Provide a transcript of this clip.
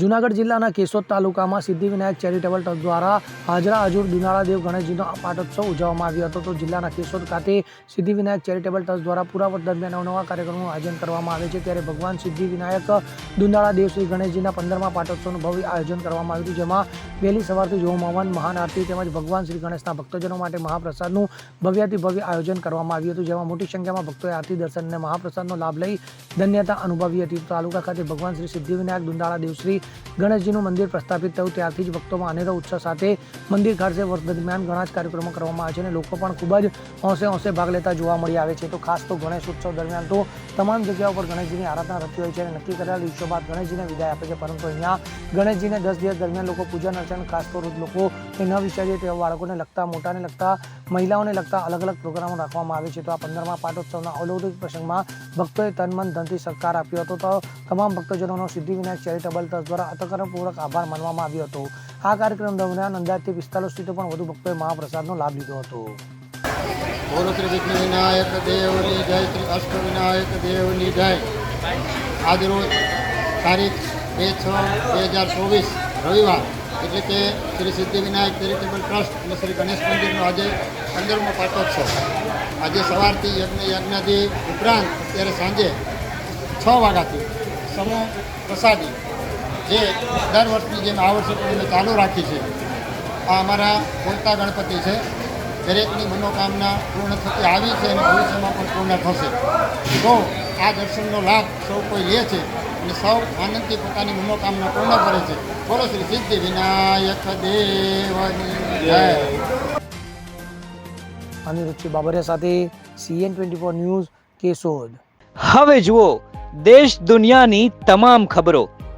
જૂનાગઢ જિલ્લાના કેશોદ તાલુકામાં Siddhivinayak charitable trust દ્વારા હાજરા હજુર દુનાળાદેવ ગણેશજીનો પાટોત્સવ ઉજવવામાં આવ્યો હતો. તો જિલ્લાના કેશોદ ખાતે સિદ્ધિવિનાયક ચેરિટેબલ ટ્રસ્ટ દ્વારા પૂરા વર્ષ દરમિયાન અવનવા કાર્યક્રમનું આયોજન કરવામાં આવે છે. ત્યારે ભગવાન સિદ્ધિવિનાયક દેવ શ્રી ગણેશજીના પંદરમા પાટોત્સવનું ભવ્ય આયોજન કરવામાં આવ્યું જેમાં વહેલી સવારથી જોમ હવન મહાન આરતી તેમજ ભગવાન શ્રી ગણેશના ભક્તજનો માટે મહાપ્રસાદનું ભવ્યાતિ ભવ્ય આયોજન કરવામાં આવ્યું હતું, જેમાં મોટી સંખ્યામાં ભક્તોએ આરતી દર્શન અને મહાપ્રસાદનો લાભ લઈ ધન્યતા અનુભવી હતી. તાલુકા ખાતે ભગવાન શ્રી સિદ્ધિવિનાયક દેવ શ્રી ગણેશજીનું મંદિર પ્રસ્થાપિત થયું. ત્યારથી જ ભક્તોમાં અનેરો ઉત્સાહ સાથે મંદિર ખાતે વર્ષ દરમિયાન ઘણા જ કાર્યક્રમો કરવામાં આવે છે અને લોકો પણ ખૂબ જ હોંશે હોંશે ભાગ લેતા જોવા મળી આવે છે. તો ખાસ તો ગણેશ ઉત્સવ દરમિયાન તો તમામ જગ્યાઓ પર ગણેશજીની આરાધના થતી હોય છે અને નક્કી કરેલા દિવસો બાદ ગણેશજીને વિદાય આપે છે. પરંતુ અહીંયા ગણેશજીને દસ દિવસ દરમિયાન લોકો પૂજન અર્ચન, ખાસ તો લોકો, એ ન વિચારીએ તેવા બાળકોને લગતા, મોટાને લગતા, મહિલાઓને લગતા અલગ અલગ પ્રોગ્રામો રાખવામાં આવે છે. તો આ પંદરમા પાટોત્સવના અલૌકિક પ્રસંગમાં ભક્તોએ તન, મન, ધનથી સહકાર આપ્યો હતો. તો તમામ ભક્તજનોનો સિદ્ધિવિનાયક ચેરિટેબલ ટ્રસ્ટ દ્વારા અતકરણપૂર્વક આભાર માનવામાં આવ્યો હતો. આ કાર્યક્રમ દરમિયાન અંદાજથી પિસ્તાલીસ સીટો પણ વધુ ભક્તોએ મહાપ્રસાદનો લાભ લીધો હતો. બોલો શ્રી વિનાયક દેવની જય, શ્રી અષ્ટ વિનાયક દેવની જય. આજરોજ તારીખ બે છ બે હજાર ચોવીસ રવિવાર, એટલે કે શ્રી સિદ્ધિવિનાયક ચેરિટેબલ ટ્રસ્ટ અને શ્રી ગણેશ મંદિરનો આજે પંદરમો પાટોત્સવ. આજે સવારથી યજ્ઞ યજ્ઞથી ઉપરાંત અત્યારે સાંજે છ વાગ્યાથી સમૂહ પ્રસાદી જે દર વર્ષની જેમ આ વર્ષે પણ અમે ચાલુ રાખી છે. આ અમારા બોલતા ગણપતિ છે. દરેકની મનોકામના પૂર્ણ થતી આવી છે અને ભવિષ્યમાં પણ પૂર્ણ થશે. તો આ દર્શનનો લાભ સૌ કોઈ લે છે અને સૌ આનંદથી પોતાની મનોકામના પૂર્ણ કરે છે. બોલો શ્રી સિદ્ધિ વિનાયક દેવની જય. અનિરુચિ બાબરિયા સાથે CN twenty four news Keshod. હવે જુઓ દેશ દુનિયાની તમામ ખબરો.